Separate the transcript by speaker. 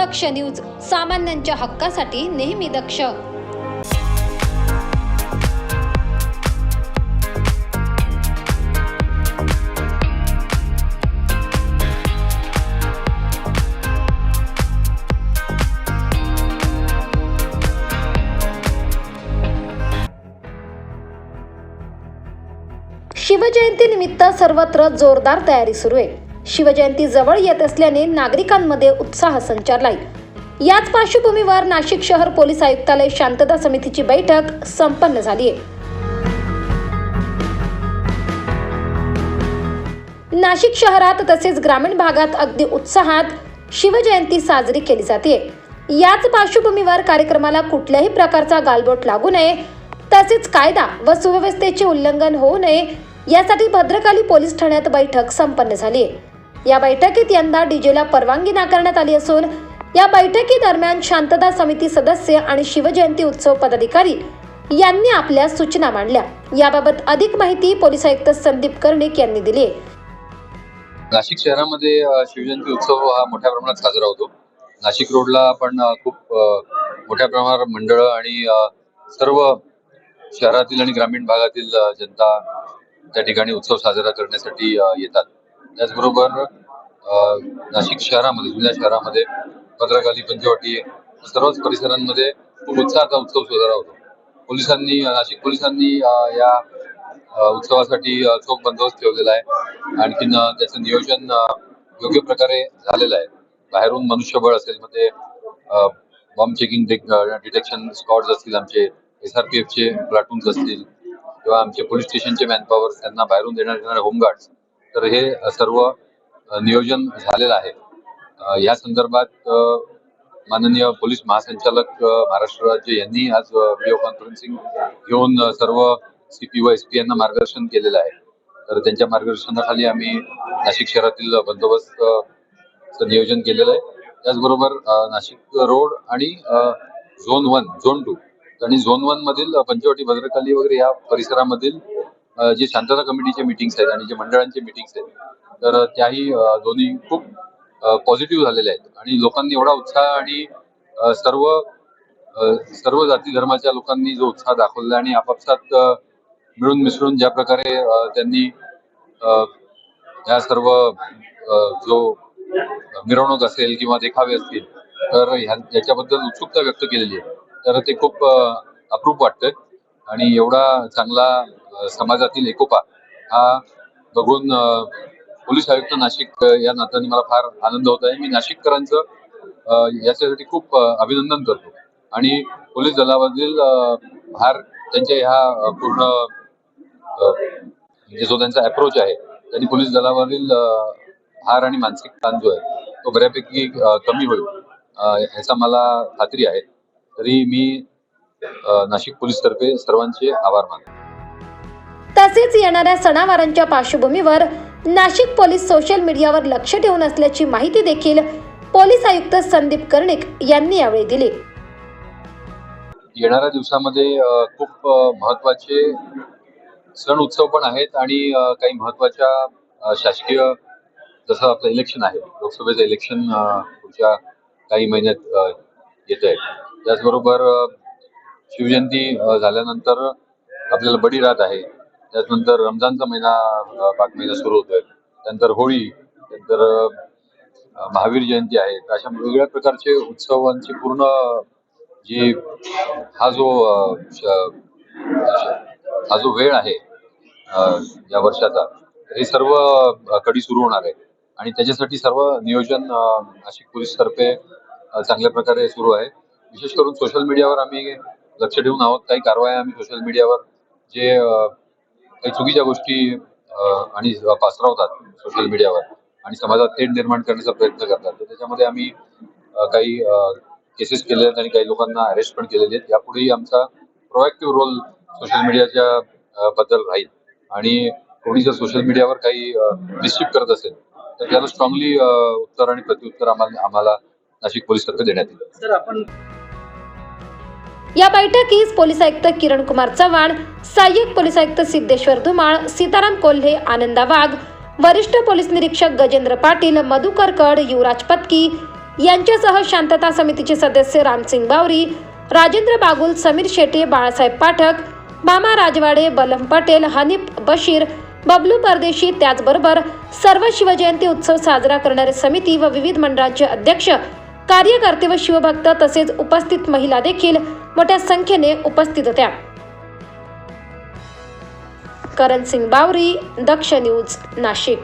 Speaker 1: दक्ष news सामान्यांच्या हक्कासाठी नेहमी दक्ष. शिवजयंती निमित्त सर्वत्र जोरदार तयारी सुरू आहे. शिवजयंती जवळ येत असल्याने नागरिकांमध्ये उत्साह संचारलाय. याच पार्श्वभूमीवर नाशिक शहर पोलीस आयुक्तालय शांतता समितीची बैठक संपन्न झाली आहे. नाशिक शहरात तसेच ग्रामीण भागात अगदी उत्साहात शिवजयंती साजरी केली जाते. याच पार्श्वभूमीवर कार्यक्रमाला कुठल्याही प्रकारचा गालबोट लागू नये तसेच कायदा व सुव्यवस्थेचे उल्लंघन होऊ नये यासाठी भद्रकाली पोलीस ठाण्यात बैठक संपन्न झाली आहे. या बैठकीत यंदा डीजेला परवानगी नाकारण्यात आली असून या बैठकीदरम्यान शांतता समिती सदस्य आणि शिवजयंती उत्सव पदाधिकारी यांनी आपल्या सूचना मांडल्या. याबाबत अधिक माहिती पोलीस आयुक्त संदीप कर्णिक यांनी दिली
Speaker 2: नाशिक शहरामध्ये शिवजयंती उत्सव हा मोठ्या प्रमाणात साजरा होतो. नाशिक रोडला आपण खूप मोठ्या प्रमाणात मंडळ आणि सर्व शहरातील आणि ग्रामीण भागातील जनता त्या ठिकाणी उत्सव साजरा करण्यासाठी येतात. त्याचबरोबर नाशिक शहरामध्ये जुन्या शहरामध्ये भद्रकाली पंचवटी सर्वच परिसरांमध्ये खूप उत्साहाचा उत्सव साजरा होतो. पोलिसांनी नाशिक पोलिसांनी या उत्सवासाठी चोख बंदोबस्त ठेवलेला आहे. आणखीन त्याचं नियोजन योग्य प्रकारे झालेलं आहे. बाहेरून मनुष्यबळ असेल मग ते बॉम्ब चेकिंग डिटेक्शन स्कॉट्स असतील आमचे एस आर पी एफचे प्लाटून्स असतील किंवा आमचे पोलीस स्टेशनचे मॅनपॉवर त्यांना बाहेरून देण्यात येणारे होमगार्ड्स तर हे सर्व नियोजन झालेलं आहे. या संदर्भात माननीय पोलीस महासंचालक महाराष्ट्र राज्य यांनी आज व्हिडिओ कॉन्फरन्सिंग घेऊन सर्व सर्व सीपी व एस पी यांना मार्गदर्शन केलेलं आहे. तर त्यांच्या मार्गदर्शनाखाली आम्ही नाशिक शहरातील बंदोबस्त नियोजन केलेलं आहे. त्याचबरोबर नाशिक रोड आणि झोन वन झोन टू आणि झोन वन मधील पंचवटी भद्रकाली वगैरे या परिसरामधील जे शांतता कमिटीचे मिटिंग्स आहेत आणि जे मंडळांचे मिटिंग्स आहेत तर त्याही दोन्ही खूप पॉझिटिव्ह झालेल्या आहेत. आणि लोकांनी एवढा उत्साह आणि सर्व सर्व जाती धर्माच्या लोकांनी जो उत्साह दाखवला आणि आपापसात मिळून मिसळून ज्या प्रकारे त्यांनी या ह्या सर्व जो मिरवणूक असेल किंवा देखावे असतील तर ह्या याच्याबद्दल उत्सुकता व्यक्त केलेली आहे. तर ते खूप अप्रूप वाटतंय. आणि एवढा चांगला समाजातील एकोपा हा बघून पोलीस आयुक्त नाशिक या नात्याने मला फार आनंद होत आहे. मी नाशिककरांचं याच्यासाठी खूप अभिनंदन करतो. आणि पोलीस दलामधील अ, भार त्यांच्या ह्या पूर्ण म्हणजे जो त्यांचा अप्रोच आहे त्यांनी पोलीस दलावरील हार भार आणि मानसिक ताण जो आहे तो बऱ्यापैकी कमी होईल ह्याचा मला खात्री आहे. तरी मी नाशिक पोलीस तर्फे सर्वांचे आभार मानतो.
Speaker 1: तसेच येणाऱ्या सणावारांच्या पार्श्वभूमीवर नाशिक पोलीस सोशल मीडियावर लक्ष ठेवून असल्याची माहिती देखील पोलीस आयुक्त संदीप कर्णिक यांनी यावेळी दिली.
Speaker 2: येणाऱ्या दिवसामध्ये खूप महत्त्वाचे सण उत्सव पण आहेत आणि काही महत्त्वाच्या शासकीय जसं आपलं इलेक्शन आहे लोकसभेचं इलेक्शन पुढच्या काही महिन्यात येत आहे त्याचबरोबर शिवजयंती झाल्यानंतर आपल्याला बडी रात आहे. त्याच्यानंतर रमजानचा महिना अ, पाच महिना सुरू होतोय. त्यानंतर होळी त्यानंतर महावीर जयंती आहे. अशा वेगवेगळ्या प्रकारचे उत्सवांची पूर्ण जी हा जो हा जो वेळ आहे या वर्षाचा हे सर्व कडी सुरू होणार आहे. आणि त्याच्यासाठी सर्व नियोजन नाशिक पोलीस तर्फे चांगल्या प्रकारे सुरू आहे. विशेष करून सोशल मीडियावर आम्ही लक्ष ठेवून आहोत. काही कारवाया आम्ही सोशल मीडियावर जे काही चुकीच्या गोष्टी आणि पसरवतात सोशल मीडियावर आणि समाजात थेट निर्माण करण्याचा प्रयत्न करतात. तर त्याच्यामध्ये आम्ही काही केसेस केले आहेत आणि काही लोकांना अरेस्ट पण केलेले आहेत. यापुढेही आमचा प्रोएक्टिव्ह रोल सोशल मीडियाच्या बद्दल राहील. आणि कोणी जर सोशल मीडियावर काही मिसचिप करत असेल तर त्याला स्ट्रॉंगली उत्तर आणि प्रत्युत्तर आम्हाला आम्हाला नाशिक पोलीस तर्फे देण्यात येईल.
Speaker 3: सर आपण
Speaker 1: या बैठकीस पोलीस आयुक्त किरण कुमार चव्हाण सहाय्यक पोलीस आयुक्त सिद्धेश्वर धुमाळ सीताराम कोल्हे आनंदा वाघ वरिष्ठ पोलीस निरीक्षक गजेंद्र पाटील मधुकर कड युवराज पत्की यांच्यासह शांतता समितीचे सदस्य रामसिंग बावरी राजेंद्र बागुल समीर शेटे बाळासाहेब पाठक मामा राजवाडे बलम पटेल हनीफ बशीर बबलू परदेशी त्याचबरोबर सर्व शिवजयंती उत्सव साजरा करणारे समिती व विविध मंडळांचे अध्यक्ष कार्यकर्ते व शिवभक्त तसेच उपस्थित महिला देखील मोठ्या संख्येने उपस्थित होत्या. करण सिंग बावरी दक्ष न्यूज नाशिक.